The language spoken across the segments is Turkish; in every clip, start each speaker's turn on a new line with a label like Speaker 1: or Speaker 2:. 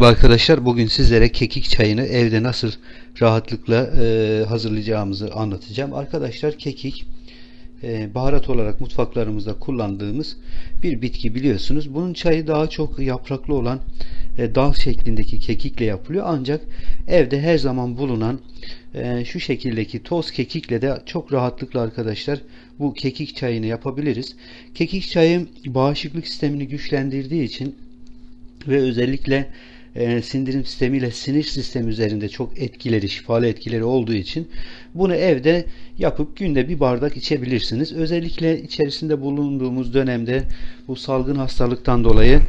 Speaker 1: Merhaba arkadaşlar. Bugün sizlere kekik çayını evde nasıl rahatlıkla e, hazırlayacağımızı anlatacağım. Arkadaşlar kekik e, baharat olarak mutfaklarımızda kullandığımız bir bitki biliyorsunuz. Bunun çayı daha çok yapraklı olan e, dal şeklindeki kekikle yapılıyor. Ancak evde her zaman bulunan e, şu şekildeki toz kekikle de çok rahatlıkla arkadaşlar bu kekik çayını yapabiliriz. Kekik çayı bağışıklık sistemini güçlendirdiği için ve özellikle e, sindirim sistemiyle sinir sistemi üzerinde çok etkileri, şifalı etkileri olduğu için bunu evde yapıp günde bir bardak içebilirsiniz. Özellikle içerisinde bulunduğumuz dönemde bu salgın hastalıktan dolayı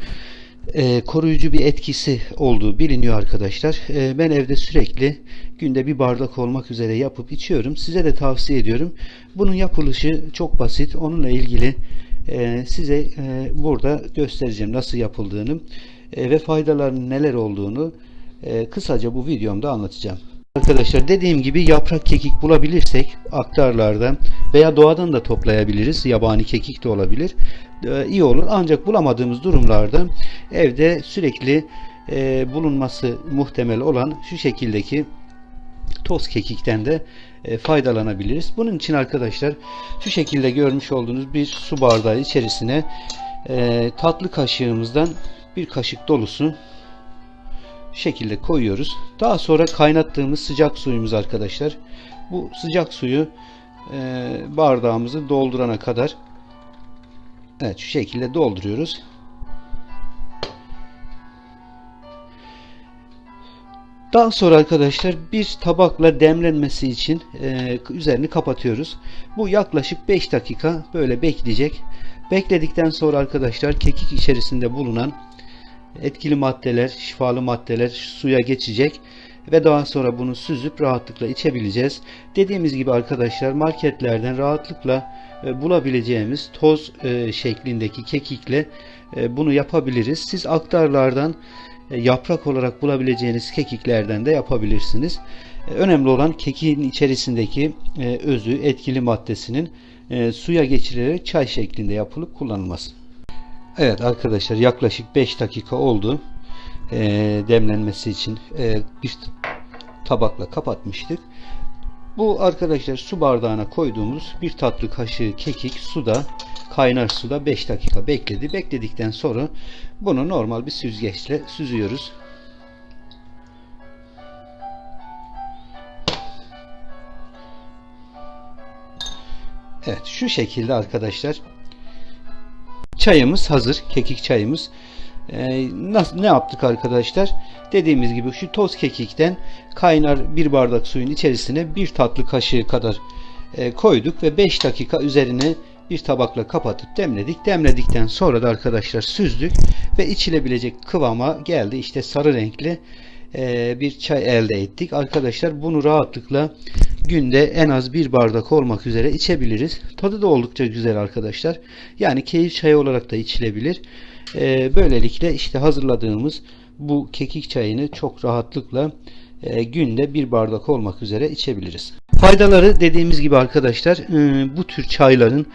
Speaker 1: e, koruyucu bir etkisi olduğu biliniyor arkadaşlar. E, ben evde sürekli günde bir bardak olmak üzere yapıp içiyorum. Size de tavsiye ediyorum. Bunun yapılışı çok basit. Onunla ilgili e, size e, burada göstereceğim nasıl yapıldığını e, ve faydalarının neler olduğunu e, kısaca bu videomda anlatacağım. Arkadaşlar dediğim gibi yaprak kekik bulabilirsek aktarlardan veya doğadan da toplayabiliriz. Yabani kekik de olabilir. E, iyi olur. Ancak bulamadığımız durumlarda evde sürekli e, bulunması muhtemel olan şu şekildeki toz kekikten de faydalanabiliriz. Bunun için arkadaşlar şu şekilde görmüş olduğunuz bir su bardağı içerisine tatlı kaşığımızdan bir kaşık dolusu şekilde koyuyoruz. Daha sonra kaynattığımız sıcak suyumuz arkadaşlar. Bu sıcak suyu e, bardağımızı doldurana kadar evet şu şekilde dolduruyoruz. Daha sonra arkadaşlar bir tabakla demlenmesi için e, üzerini kapatıyoruz. Bu yaklaşık 5 dakika böyle bekleyecek. Bekledikten sonra arkadaşlar kekik içerisinde bulunan etkili maddeler, şifalı maddeler suya geçecek ve daha sonra bunu süzüp rahatlıkla içebileceğiz. Dediğimiz gibi arkadaşlar marketlerden rahatlıkla e, bulabileceğimiz toz e, şeklindeki kekikle e, bunu yapabiliriz. Siz aktarlardan yaprak olarak bulabileceğiniz kekiklerden de yapabilirsiniz. Önemli olan kekiğin içerisindeki özü, etkili maddesinin suya geçirilerek çay şeklinde yapılıp kullanılması. Evet arkadaşlar yaklaşık 5 dakika oldu. E, demlenmesi için e, bir tabakla kapatmıştık. Bu arkadaşlar su bardağına koyduğumuz bir tatlı kaşığı kekik suda kaynar suda 5 dakika bekledi. Bekledikten sonra bunu normal bir süzgeçle süzüyoruz. Evet şu şekilde arkadaşlar Çayımız hazır. Kekik çayımız. Ee, nasıl, ne yaptık arkadaşlar? Dediğimiz gibi şu toz kekikten kaynar bir bardak suyun içerisine bir tatlı kaşığı kadar e, koyduk ve 5 dakika üzerine bir tabakla kapatıp demledik. Demledikten sonra da arkadaşlar süzdük ve içilebilecek kıvama geldi. İşte sarı renkli e, bir çay elde ettik. Arkadaşlar bunu rahatlıkla günde en az bir bardak olmak üzere içebiliriz. Tadı da oldukça güzel arkadaşlar. Yani keyif çayı olarak da içilebilir. E, böylelikle işte hazırladığımız bu kekik çayını çok rahatlıkla e, günde bir bardak olmak üzere içebiliriz. Faydaları dediğimiz gibi arkadaşlar bu tür çayların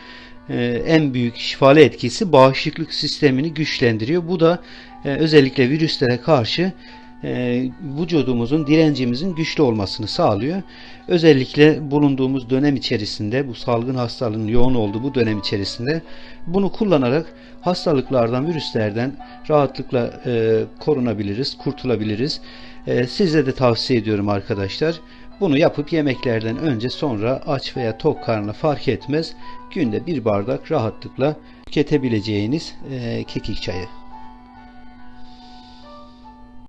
Speaker 1: en büyük şifalı etkisi bağışıklık sistemini güçlendiriyor. Bu da özellikle virüslere karşı e, vücudumuzun direncimizin güçlü olmasını sağlıyor. Özellikle bulunduğumuz dönem içerisinde bu salgın hastalığın yoğun olduğu bu dönem içerisinde bunu kullanarak hastalıklardan, virüslerden rahatlıkla e, korunabiliriz, kurtulabiliriz. E, size de tavsiye ediyorum arkadaşlar. Bunu yapıp yemeklerden önce sonra aç veya tok karnına fark etmez günde bir bardak rahatlıkla tüketebileceğiniz e, kekik çayı.